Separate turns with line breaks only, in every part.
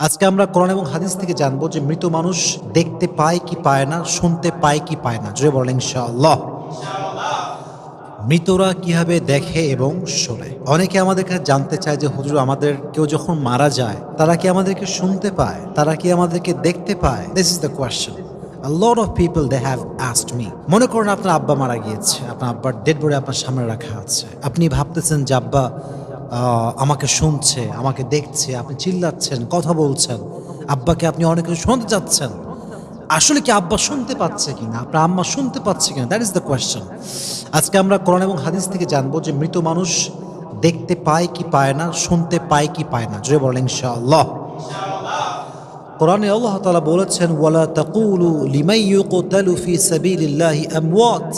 আজকে আমরা কোরআন এবং হাদিস থেকে জানব যে মৃত মানুষ দেখতে পায় কি পায় না, শুনতে পায় কি পায় না। জুড়ে বলেন, ইনশাআল্লাহ। মৃতরা কীভাবে দেখে এবং শোনে? অনেকে আমাদের কাছে জানতে চায় যে, হুজুর, আমাদের কেউ যখন মারা যায়, তারা কি আমাদেরকে শুনতে পায়? তারা কি আমাদেরকে দেখতে পায়? This is the question lot of people, they have asked me. মনে করুন, আপনার আব্বা মারা গিয়েছে, আপনার আব্বার ডেড বডি আপনার সামনে রাখা আছে। আপনি ভাবতেছেন যে, আব্বা আমাকে শুনছে, আমাকে দেখছে, আপনি চিল্লাচ্ছেন, কথা বলছেন। আব্বাকে আপনি অনেক কিছু শুনতে চাচ্ছেন। আসলে কি আব্বা শুনতে পাচ্ছে কিনা? আপনার আম্মা শুনতে পাচ্ছে কিনা? দ্যাট ইজ দ্য কোয়েশ্চেন আজকে আমরা কোরআন এবং হাদিস থেকে জানব যে মৃত মানুষ দেখতে পায় কি পায় না, শুনতে পায় কি পায় না। জয় বলেন, ইনশাআল্লাহ। কোরআনে আল্লাহ তাআলা বলেছেন, ওয়ালা তাকুলু লিমাই ইউকতালু ফি সাবিলিল্লাহি আমওয়াত,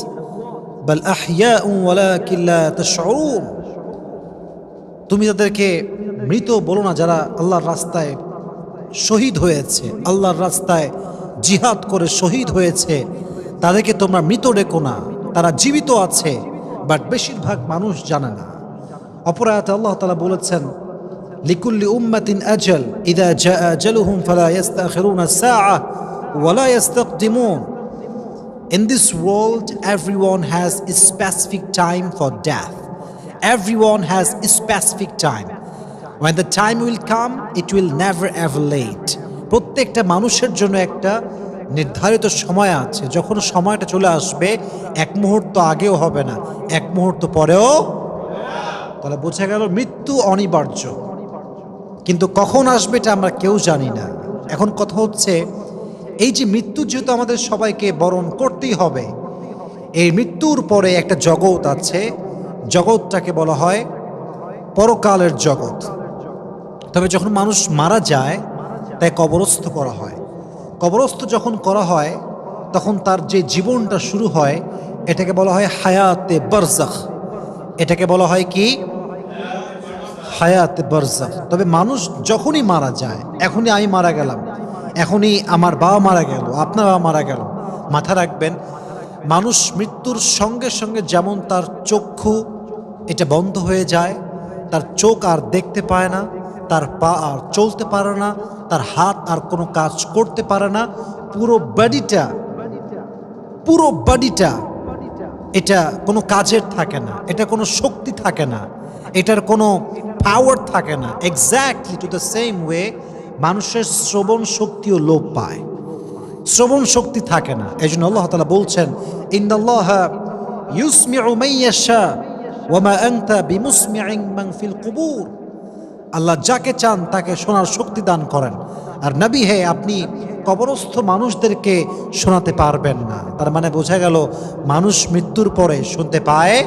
বাল আহইয়াউ ওয়ালাকিন লা তাশউরুন। তুমি তাদেরকে মৃত বলো না যারা আল্লাহর রাস্তায় শহীদ হয়েছে আল্লাহর রাস্তায় জিহাদ করে শহীদ হয়েছে। তাদেরকে তোমরা মৃত ডেকো না তারা জীবিত আছে বাট বেশিরভাগ মানুষ জানে না। অপরায়তে আল্লাহ তালা বলেছেন লিকুল্লি উম্মাতিন আজল ইদা জা আজলুহুম ফালা ইয়াস্তাখিরুনা সাআ ওয়ালা ইয়াস্তাকদিমুন। In this world, everyone has a specific time for death. Everyone has a specific time. When the time will come, it will never ever late. প্রত্যেকটা মানুষের জন্য একটা নির্ধারিত সময় আছে। যখন সময়টা চলে আসবে এক মুহূর্ত আগেও হবে না। এক মুহূর্ত পরেও তাহলে বোঝা গেল মৃত্যু অনিবার্য। কিন্তু কখন আসবে এটা আমরা কেউ জানি না। এখন কথা হচ্ছে এই যে মৃত্যু যেহেতু আমাদের সবাইকে বরণ করতেই হবে এই মৃত্যুর পরে একটা জগৎ আছে। জগৎটাকে বলা হয় পরকালের জগৎ। তবে যখন মানুষ মারা যায়, তাই কবরস্থ করা হয়। কবরস্থ যখন করা হয়, তখন তার যে জীবনটা শুরু হয়, এটাকে বলা হয় হায়াতে বরজাখ। এটাকে বলা হয় কি? হায়াতে বরজাখ। তবে মানুষ যখনই মারা যায়, এখনই আমি মারা গেলাম। এখনই আমার বাবা মারা গেল, আপনার বাবা মারা গেল। মাথা রাখবেন মানুষ মৃত্যুর সঙ্গে সঙ্গে যেমন তার চক্ষু এটা বন্ধ হয়ে যায়, তার চোখ আর দেখতে পায় না, তার পা আর চলতে পারে না, তার হাত আর কোনো কাজ করতে পারে না, পুরো বডিটা পুরো বডিটা এটা কোনো কাজের থাকে না, এটা কোনো শক্তি থাকে না, এটার কোনো পাওয়ার থাকে না exactly to the same way মানুষের শ্রবণ শক্তিও লোপ পায়। শ্রবণ শক্তি থাকে না। এই জন্য আল্লাহ তালা বলছেন ইন্দাল্লাহ ইউসমিউ মাইয়াশা ওয়ামা আনতা বিমুসমিউন মান ফিল কুবুর। আল্লাহ যাকে চান তাকে শোনার শক্তি দান করেন। আর নবী হে, আপনি কবরস্থ মানুষদেরকে শোনাতে পারবেন না। তার মানে বোঝা গেল, মানুষ মৃত্যুর পরে শুনতে পায়।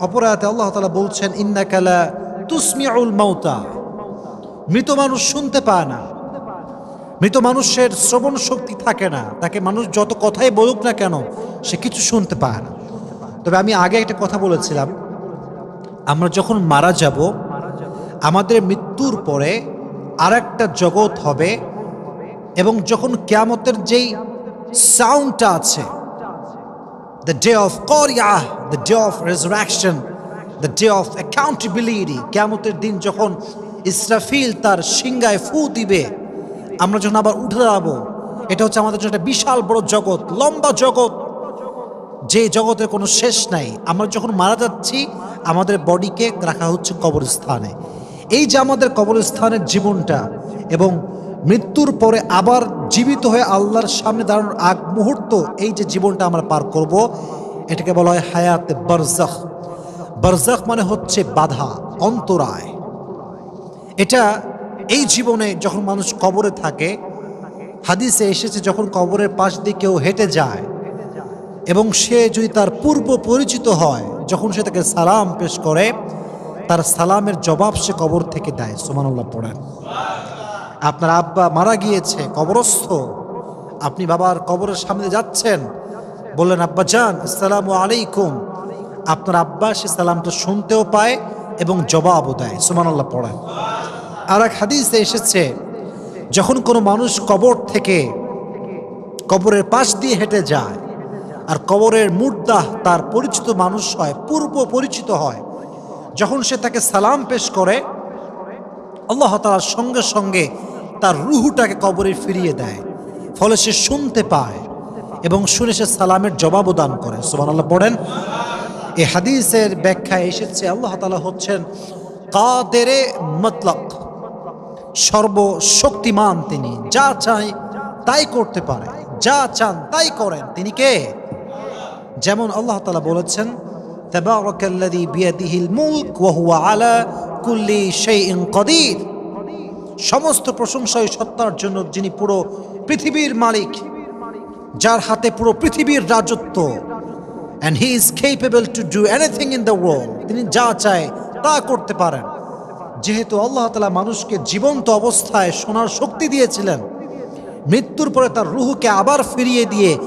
অপরাধে আল্লাহ তালা বলছেন ইন্নাকালা তুসমিউল মাউতা। মৃত মানুষ শুনতে পায় না। মৃত মানুষের শ্রবণ শক্তি থাকে না। তাকে মানুষ যত কথাই বলুক না কেন, সে কিছু শুনতে পায় না। তবে আমি আগে একটা কথা বলেছিলাম। আমরা যখন মারা যাব, আমাদের মৃত্যুর পরে আর একটা জগৎ হবে এবং যখন কেয়ামতের যেই সাউন্ডটা আছে দ্য ডে অফ করিয়া the day of resurrection the day of accountability কেয়ামতের দিন যখন ইসরাফিল তার সিংগায় ফু দিবে আমরা যখন আবার উঠে দাঁড়াবো, এটা হচ্ছে আমাদের জন্য একটা বিশাল বড় জগৎ, লম্বা জগৎ। যে জগতের কোনো শেষ নাই। আমরা যখন মারা যাচ্ছি, আমাদের বডিকে রাখা হচ্ছে কবরস্থানে। এই যে আমাদের কবরস্থানের জীবনটা এবং মৃত্যুর পরে আবার জীবিত হয়ে আল্লাহর সামনে দাঁড়ানোর আগ মুহূর্ত, এই যে জীবনটা আমরা পার করব, এটাকে বলা হয় হায়াত বরজাখ। বরজাখ মানে হচ্ছে বাধা, অন্তরায়। এটা এই জীবনে যখন মানুষ কবরে থাকে, হাদিসে এসেছে যখন কবরের পাশ দিয়ে কেউ হেঁটে যায় এবং সে যদি তার পূর্ব পরিচিত হয়, যখন সে তাকে সালাম পেশ করে, তার সালামের জবাব সে কবর থেকে দেয়। সুমানুল্লাহ পড়েন। আপনার আব্বা মারা গিয়েছে, কবরস্থ। আপনি বাবার কবরের সামনে যাচ্ছেন, বললেন, আব্বা যান, আসসালামু আলাইকুম। আপনার আব্বা সে সালামটা শুনতেও পায় এবং জবাবও দেয়। সুমানুল্লাহ পড়েন। আর এক হাদিসে এসেছে, যখন কোনো মানুষ কবর থেকে কবরের পাশ দিয়ে হেঁটে যায় আর কবরের মুর্দাহ তার পরিচিত মানুষ হয়, পূর্ব পরিচিত হয়, যখন সে তাকে সালাম পেশ করে, আল্লাহ তালার সঙ্গে সঙ্গে তার রুহুটাকে কবরে ফিরিয়ে দেয়, ফলে সে শুনতে পায় এবং শুনে সে সালামের জবাবও দান করে। সোমান আল্লাহ পড়েন। এই হাদিসের ব্যাখ্যায় এসেছে, আল্লাহ তালা হচ্ছেন কাদেরে মতলক সর্বশক্তিমান তিনি। যা চাই তাই করতে পারে। যা চান তাই করেন। তিনি কে? যেমন আল্লাহ তালা বলেছেন মুলক আলা কুল্লি সমস্ত প্রশংসাই সত্তার জন্য যিনি পুরো পৃথিবীর মালিক, যার হাতে পুরো পৃথিবীর রাজত্ব and he is capable to do anything in the world তিনি যা চায় তা করতে পারেন। যেহেতু আল্লাহ তালা মানুষকে জীবন্ত অবস্থায় শোনার শক্তি দিয়েছিলেন, মৃত্যুর পরে তার রুহুকে আবার ফিরিয়ে দিয়ে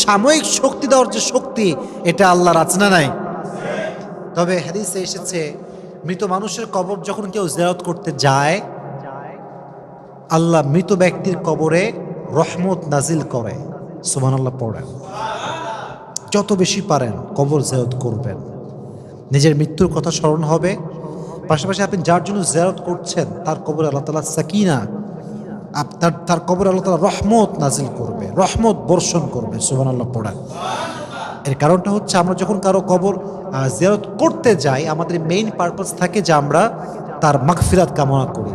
সাময়িক শক্তি দেওয়ার যে শক্তি, এটা আল্লাহর আছে না নাই। তবে হাদিসে এসেছে, মৃত মানুষের কবর যখন কেউ জিয়ারত করতে যায়, আল্লাহ মৃত ব্যক্তির কবরে রহমত নাজিল করে। সুমান আল্লাহ পড়েন। যত বেশি পারেন কবর জিয়ারত করবেন। নিজের মৃত্যুর কথা স্মরণ হবে পাশাপাশি আপনি যার জন্য জিয়ারত করছেন তার কবর আল্লাহ তালা সাকিনা তার তার কবরে আল্লাহ তালা রহমত নাজিল করবে রহমত বর্ষণ করবে সুবান আল্লাহ পড়েন। এর কারণটা হচ্ছে আমরা যখন কারও কবর আহ, জিয়ারত করতে যাই আমাদের মেইন পারপাস থাকে যে আমরা তার মাগফিরাত কামনা করি।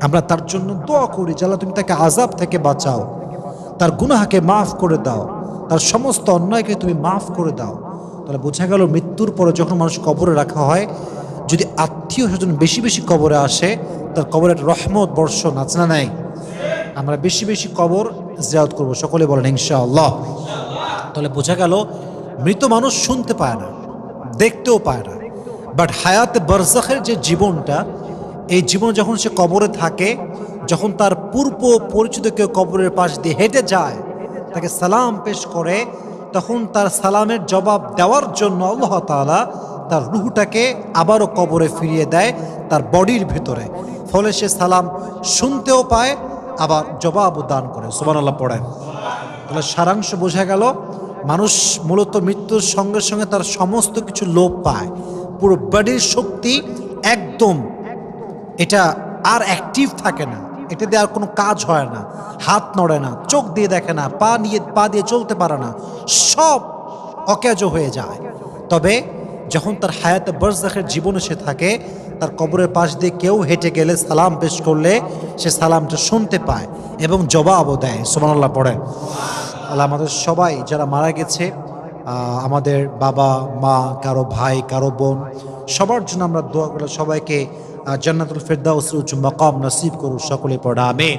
আমরা তার জন্য দোয়া করি যে তুমি তাকে আজাব থেকে বাঁচাও তার গুনাহাকে মাফ করে দাও তার সমস্ত অন্যায়কে তুমি মাফ করে দাও। তাহলে বোঝা গেল মৃত্যুর পরে যখন মানুষ কবরে রাখা হয় যদি আত্মীয় স্বজন বেশি বেশি কবরে আসে, তার কবরের রহমত বর্ষণ আছে না নাই? আমরা বেশি বেশি কবর জিয়ারত করব। সকলে বলেন, ইনশাআল্লাহ। তাহলে বোঝা গেল, মৃত মানুষ শুনতে পায় না, দেখতেও পায় না। বাট হায়াতে বরজাখের যে জীবনটা, এই জীবন যখন সে কবরে থাকে, যখন তার পূর্ব পরিচিত কেউ কবরের পাশ দিয়ে হেঁটে যায়, তাকে সালাম পেশ করে, তখন তার সালামের জবাব দেওয়ার জন্য আল্লাহ তাআলা তার রুহুটাকে আবারও কবরে ফিরিয়ে দেয় তার বডির ভেতরে। ফলে সে সালাম শুনতেও পায়, আবার জবাবও দান করে। সুবান আল্লাহ পড়েন। তাহলে সারাংশ বোঝা গেল, মানুষ মূলত মৃত্যুর সঙ্গে সঙ্গে তার সমস্ত কিছু লোপ পায়। পুরো বডির শক্তি একদম এটা আর অ্যাক্টিভ থাকে না। এটা দিয়ে আর কোনো কাজ হয় না। হাত নড়ে না, চোখ দিয়ে দেখে না, পা নিয়ে, পা দিয়ে চলতে পারে না। সব অকেজ হয়ে যায়। তবে যখন তার হায়াতে বরজাখের জীবনে সে থাকে, তার কবরের পাশ দিয়ে কেউ হেঁটে গেলে সালাম পেশ করলে সে সালামটা শুনতে পায় এবং জবাবও দেয়। সুমানাল্লাহ পড়ে আল্লাহ আমাদের সবাই যারা মারা গেছে আমাদের বাবা, মা, কারও ভাই, কারও বোন, সবার জন্য আমরা দোয়া করে সবাইকে জান্নাতুল ফেরদাউসের উচ্চ মাকাম নসিব করুন সকলে পড়া, আমিন।